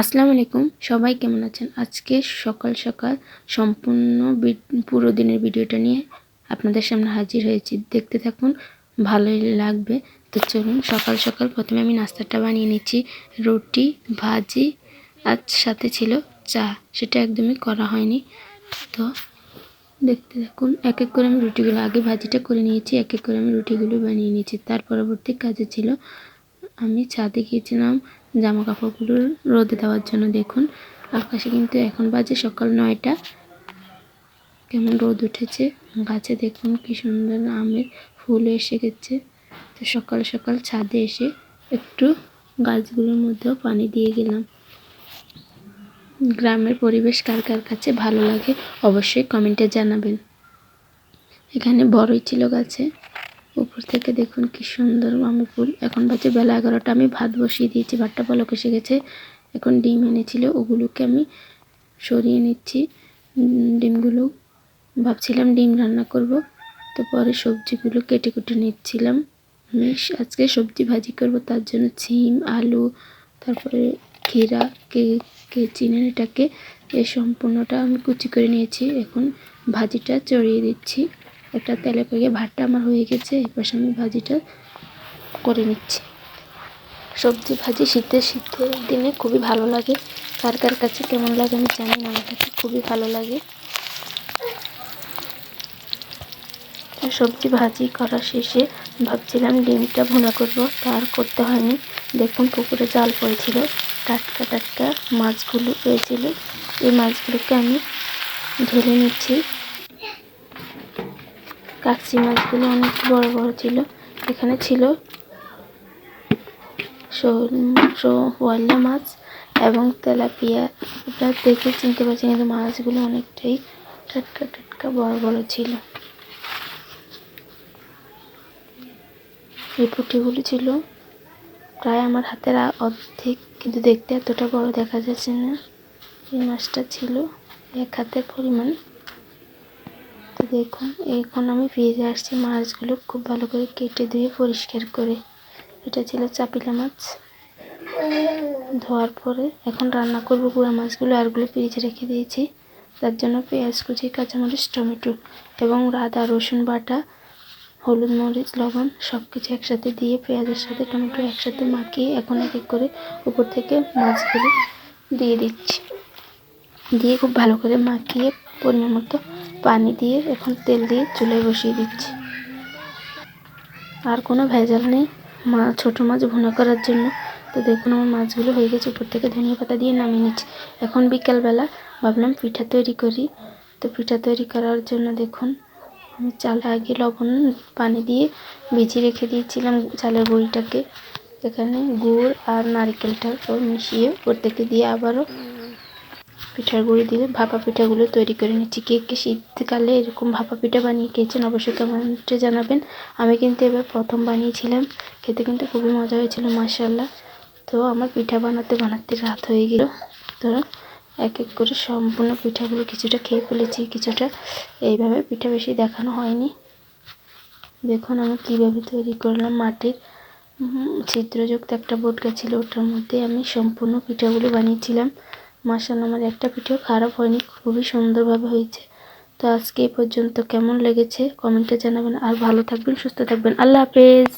আসসালামু আলাইকুম। সবাই কেমন আছেন? আজকে সকাল সকাল সম্পূর্ণ পুরো দিনের ভিডিওটা নিয়ে আপনাদের সামনে হাজির হয়েছি। দেখতে থাকুন, ভালোই লাগবে। তো চলুন, সকাল সকাল প্রথমে আমি নাস্তাটা বানিয়ে নিচ্ছি। রুটি, ভাজি, আর সাথে ছিল চা। সেটা একদমই করা হয়নি। তো দেখতে থাকুন, এক এক করে আমি রুটিগুলো, আগে ভাজিটা করে নিয়েছি, এক এক করে আমি রুটিগুলো বানিয়ে নিয়েছি। তার পরবর্তী কাজে ছিল, আমি ছাদে গিয়েছিলাম জামা কাপড়গুলো রোদে দেওয়ার জন্য দেখুন। আকাশে কিন্তু এখন বাজে সকাল নয়টা। কেমন রোদ উঠেছে। গাছে দেখুন কি সুন্দর আমের ফুল এসে গেছে। তো সকাল সকাল ছাদে এসে একটু গাছগুলোর মধ্যেও পানি দিয়ে গেলাম। গ্রামের পরিবেশ কার কার কাছে ভালো লাগে অবশ্যই কমেন্টে জানাবেন। এখানে বড়ই ছিল গাছে। উপর থেকে দেখুন কি সুন্দর আমি ফুল। এখন বাজে বেলা এগারোটা, আমি ভাত বসিয়ে দিয়েছি, ভাতটা পলক এসে গেছে। এখন ডিম এনেছিল, ওগুলোকে আমি সরিয়ে নিচ্ছি ডিমগুলো। ভাবছিলাম ডিম রান্না করব, তো পরে সবজিগুলো কেটে কুটে নিচ্ছিলাম। আমি আজকে সবজি ভাজি করব, তার জন্য সিম আলু, তারপরে ক্ষীরা, কে কে চিনেন এই সম্পূর্ণটা আমি কুচি করে নিয়েছি। এখন ভাজিটা চড়িয়ে দিচ্ছি। একটা তেলে করে ভাতটা আমার হয়ে গেছে এপাশে আমি ভাজিটা করে নিচ্ছি। সবজি ভাজি শীতের শীতের দিনে খুবই ভালো লাগে। কার কার কাছে কেমন লাগে আমি জানি না, আমার কাছে খুবই ভালো লাগে। সবজি ভাজি করা শেষে ভাবছিলাম ডিমটা ভুনা করব তার করতে হয়নি। দেখুন পুকুরে জাল পড়েছিল, টাটকা টাটকা মাছগুলো পেয়েছিল এই মাছগুলোকে আমি ঢেলে নিচ্ছি। কাকচি মাছগুলো অনেক বড় বড় ছিল। এখানে ছিল ওয়াল্লা মাছ এবং তেলাপিয়া। এটা দেখে চিনতে পারছি কিন্তু মাছগুলো অনেকটাই টাটকা টাটকা, বড় বড় ছিল। এই পুঁটিগুলি ছিল প্রায় আমার হাতের অর্ধেক, কিন্তু দেখতে এতটা বড় দেখা যাচ্ছে না। এই মাছটা ছিল এক হাতের পরিমাণ। দেখুন, এখন আমি ফিরে আসছি মাছগুলো খুব ভালো করে কেটে ধুয়ে পরিষ্কার করে। এটা ছিল চাপিলা মাছ। ধোয়ার পরে এখন রান্না করব গুঁড়া মাছগুলো আরগুলো ফ্রিজে রেখে দিয়েছি। তার জন্য পেঁয়াজ কুচি, কাঁচামরিচ, টমেটো এবং আদা, রসুন বাটা, হলুদ মরিচ, লবণ সব কিছু একসাথে দিয়ে পেঁয়াজের সাথে টমেটো একসাথে মাখিয়ে এখন এক এক করে উপর থেকে মাছগুলো দিয়ে দিচ্ছি। দিয়ে খুব ভালো করে মাখিয়ে পরিমাণ মতো পানি দিয়ে এখন তেল দিয়ে চুলায় বসিয়ে দিচ্ছি। আর কোনো ভেজাল নেই। মা, ছোটো মাছ ভুনা করার জন্য। তো দেখুন, আমার মাছগুলো হয়ে গেছে। উপর থেকে ধনিয়া পাতা দিয়ে নামিয়ে নিচ্ছি। এখন বিকালবেলা ভাবলাম পিঠা তৈরি করি। তো পিঠা তৈরি করার জন্য দেখুন, আমি চাল আগে লবণ, পানি দিয়ে ভিজিয়ে রেখে দিয়েছিলাম চালের গুঁড়িটাকে। এখানে গুড় আর নারকেলটা মিশিয়ে থেকে দিয়ে আবারও পিঠার গুঁড়ি দিয়ে ভাপা পিঠাগুলো তৈরি করে নিচ্ছি। কে কে শীতকালে এরকম ভাপা পিঠা বানিয়ে খেয়েছেন অবশ্যই কমেন্টে জানাবেন। আমি কিন্তু এবার প্রথম বানিয়েছিলাম। খেতে কিন্তু খুবই মজা হয়েছিল মাসাল্লাহ তো আমার পিঠা বানাতে বানাতে রাত হয়ে গেল। তো এক এক করে সম্পূর্ণ পিঠাগুলো কিছুটা খেয়ে ফেলেছি, কিছুটা এইভাবে পিঠা বেশি দেখানো হয়নি। দেখুন আমি কীভাবে তৈরি করলাম মাটির। ছিদ্রযুক্ত একটা বোটকা ছিল, ওটার মধ্যে আমি সম্পূর্ণ পিঠাগুলো বানিয়েছিলাম। মাসাল্লাহ আমার একটা ভিডিও খারাপ হয়নি, খুবই সুন্দরভাবে হয়েছে। তো আজকে এই পর্যন্ত কেমন লেগেছে, কমেন্টে জানাবেন, আর ভালো থাকবেন, সুস্থ থাকবেন। আল্লাহ হাফেজ।